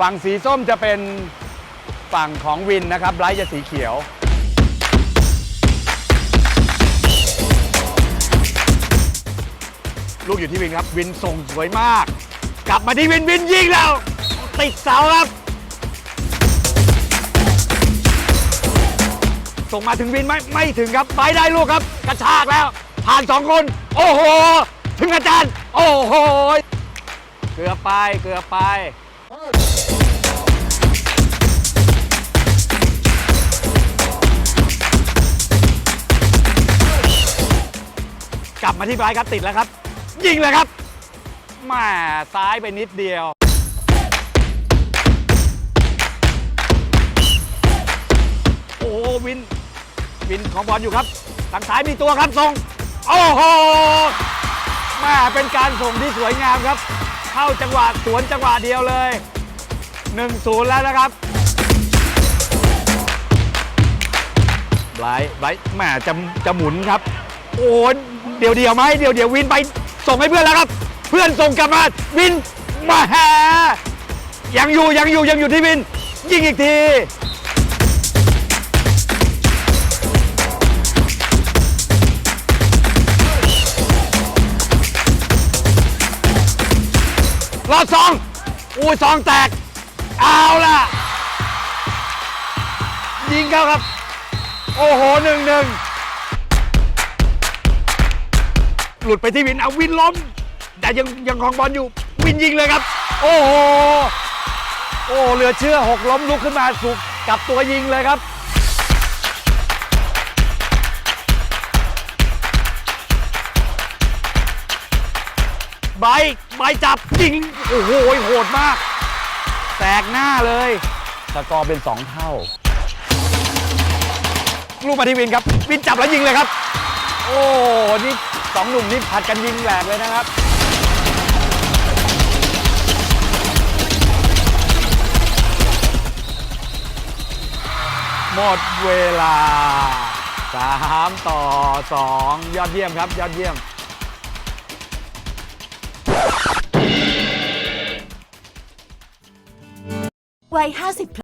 ฝั่งสีส้มจะเป็นฝั่งของวินนะครับไบรท์จะสีเขียว ลูกอยู่ที่วินครับ วินส่งสวยมาก กลับมาที่วินวินยิงแล้ว ติดเสาครับ ส่งมาถึงวินไหมไม่ถึงครับไปได้ลูกครับ กระชากแล้ว ผ่านสองคน โอ้โห ถึงอาจารย์ โอ้โห เกือบไปเกือบไป กลับมาที่ไบรท์ครับติดแล้วครับ ยิงเลยครับแหมาซ้ายไปนิดเดียว โอ้โหวิน วินของบอลอยู่ครับทางซ้ายมีตัวครับส่งโอ้โหแม่เป็นการส่งที่สวยงามครับ เข้าจังหวะสวนจังหวะเดียวเลย1-0แล้วนะครับไบรท์ไบรท์แหม่จะจะหมุนครับ โอ้โห เดี๋ยวเดียวไหมเดี๋ยวเดี๋ยววินไปส่งให้เพื่อนแล้วครับ เพื่อนส่งกลับมาวินมาแฮยังอยู่ยังอยู่ยังอยู่ที่วิน ยิงอีกทีรอบสองอุ้ยสองแตก เอาล่ะ ยิงเข้าครับ โอ้โหหนึ่งหนึ่ง หลุดไปที่วินเอาวินล้มแต่ยังยังครองบอลอยู่วินยิงเลยครับ โอ้โหโอ้เหลือเชื่อหกล้มลุกขึ้นมาสุกกลับตัวยิงเลยครับใบใบจับยิงโอ้โหโหดมาก แตกหน้าเลยสกอร์เป็น 2 เท่า ลูกมาที่วินครับ วินจับแล้วยิงเลยครับ โอ้ นี่ สองหนุ่มนี่ผัดกันยิงแหลกเลยนะครับหมดเวลา 3 ต่อ 2 ยอดเยี่ยมครับ ยอดเยี่ยม วัย50